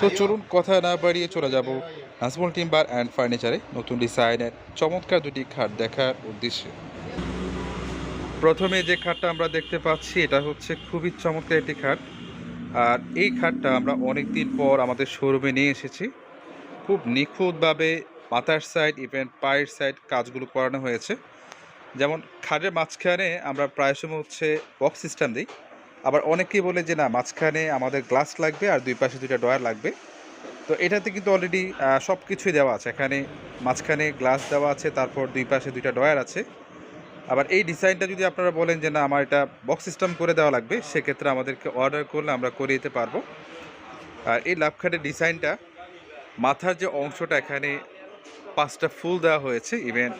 তো চলুন কথা না বাড়িয়ে চলে যাব নাজমুল টিম্বার অ্যান্ড ফার্নিচারে। নতুন ডিজাইনের চমৎকার দুটি খাট দেখার উদ্দেশ্যে। প্রথমে যে খাটটা আমরা দেখতে পাচ্ছি, এটা হচ্ছে খুবই চমৎকার একটি খাট। আর এই খাটটা আমরা অনেক দিন পর আমাদের শোরুমে নিয়ে এসেছি। খুব নিখুঁতভাবে মাথার সাইড ইভেন পায়ের সাইড কাজগুলো করানো হয়েছে। যেমন খাটের মাঝখানে আমরা প্রায় সময় হচ্ছে বক্স সিস্টেম দিই। আবার অনেকেই বলে যে না, মাঝখানে আমাদের গ্লাস লাগবে আর দুই পাশে দুইটা ডয়ার লাগবে। তো এটাতে কিন্তু অলরেডি সব কিছুই দেওয়া আছে। এখানে মাঝখানে গ্লাস দেওয়া আছে, তারপর দুই পাশে দুইটা ডয়ার আছে। আবার এই ডিজাইনটা যদি আপনারা বলেন যে না, আমার এটা বক্স সিস্টেম করে দেওয়া লাগবে, সেক্ষেত্রে আমাদেরকে অর্ডার করলে আমরা করে দিতে পারব। আর এই লাভখাটের ডিজাইনটা মাথার যে অংশটা এখানে পাঁচটা ফুল দেওয়া হয়েছে ইভেন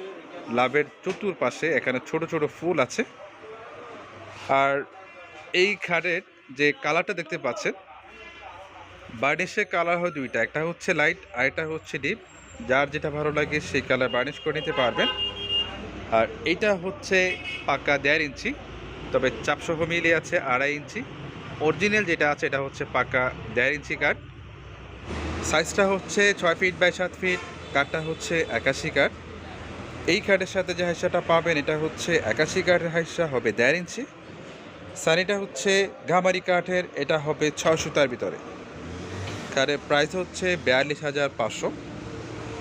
লাভের চতুর্পাশে এখানে ছোট ছোট ফুল আছে। আর এই খাটের যে কালারটা দেখতে পাচ্ছেন বার্নিশের কালার হয় দুইটা। একটা হচ্ছে লাইট আর একটা হচ্ছে ডিপ। যার যেটা ভালো লাগে সেই কালার বার্নিশ করে নিতে পারবেন। আর এটা হচ্ছে পাকা দেড় ইঞ্চি, তবে চাপসহ মিলিয়ে আছে আড়াই ইঞ্চি। অরিজিনাল যেটা আছে এটা হচ্ছে পাকা দেড় ইঞ্চি কাঠ। সাইজটা হচ্ছে ছয় ফিট বাই সাত ফিট, কাঠটা হচ্ছে একাশি কাঠ। এই কাঠের সাথে যে হাইসাটা পাবেন, এটা হচ্ছে একাশি কাঠের হাইসা হবে দেড় ইঞ্চি। সানিটা হচ্ছে ঘামারি কাঠের, এটা হবে ছয় সুতার ভিতরে। কাঠের প্রাইস হচ্ছে বিয়াল্লিশ হাজার পাঁচশো।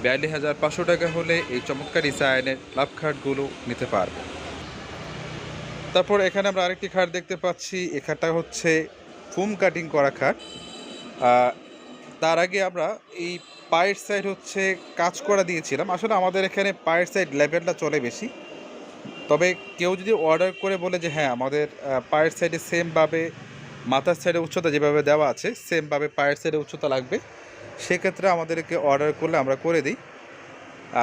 বিয়াল্লিশ হাজার পাঁচশো টাকা হলে এই চমৎকার ডিজাইনের লাভ খাটগুলো নিতে পারবে। তারপর এখানে আমরা আরেকটি খাট দেখতে পাচ্ছি। এ খাটটা হচ্ছে ফুম কাটিং করা খাট। তার আগে আমরা এই পায়ের সাইড হচ্ছে কাজ করা দিয়েছিলাম। আসলে আমাদের এখানে পায়ের সাইড লেভেলটা চলে বেশি। তবে কেউ যদি অর্ডার করে বলে যে হ্যাঁ আমাদের পায়ের সাইডে সেমভাবে মাথার সাইডে উচ্চতা যেভাবে দেওয়া আছে সেমভাবে পায়ের সাইডে উচ্চতা লাগবে, সেক্ষেত্রে আমাদেরকে অর্ডার করলে আমরা করে দিই।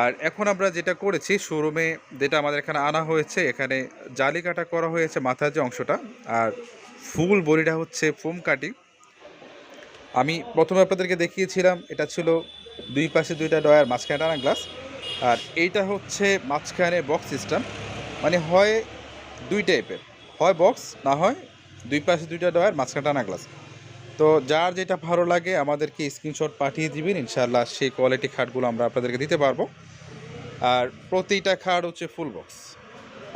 আর এখন আমরা যেটা করেছি শোরুমে যেটা আমাদের এখানে আনা হয়েছে, এখানে জালি কাটা করা হয়েছে মাথার যে অংশটা, আর ফুল বডিটা হচ্ছে ফোম কাটিং আমি প্রথমে আপনাদেরকে দেখিয়েছিলাম, এটা ছিল দুই পাশে দুইটা ডয়ার মাঝখানে টানা গ্লাস আর এইটা হচ্ছে মাঝখানে বক্স সিস্টেম মানে হয় দুই টাইপের হয় বক্স না হয় দুই পাশে দুইটা ডয়ার, মাঝখানে টানা গ্লাস তো যার যেটা ভালো লাগে আমাদেরকে স্ক্রিনশট পাঠিয়ে দিবেন ইনশাল্লাহ সেই কোয়ালিটি খাটগুলো আমরা আপনাদেরকে দিতে পারব। আর প্রতিটা খাট হচ্ছে ফুল বক্স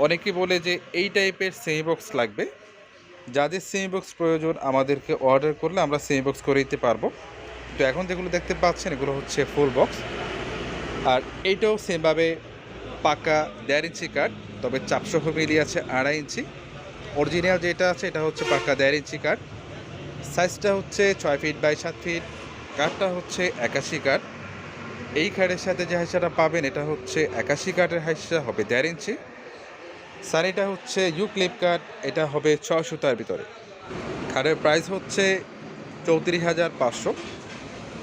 অনেকে বলে যে এই টাইপের সেমি বক্স লাগবে। যাদের সেমি বক্স প্রয়োজন আমাদেরকে অর্ডার করলে আমরা সেমি বক্স করে দিতে পারব। তো এখন যেগুলো দেখতে পাচ্ছেন, এগুলো হচ্ছে ফুল বক্স আর এইটাও সেমভাবে পাকা দেড় ইঞ্চি কাঠ, তবে চাপসহ মিলিয়ে আছে আড়াই ইঞ্চি। অরিজিনাল যেটা আছে, এটা হচ্ছে পাকা দেড় ইঞ্চি কাঠ। সাইজটা হচ্ছে ছয় ফিট বাই সাত ফিট কাঠটা হচ্ছে একাশি কাঠ। এই কাঠের সাথে যে হাইসাটা পাবেন, এটা হচ্ছে একাশি কাঠের হাইসা হবে দেড় ইঞ্চি। সানিটা হচ্ছে ইউ ক্লিপ কাঠ, এটা হবে ছয় সুতার ভিতরে। খাটের প্রাইস হচ্ছে চৌত্রিশ হাজার পাঁচশো।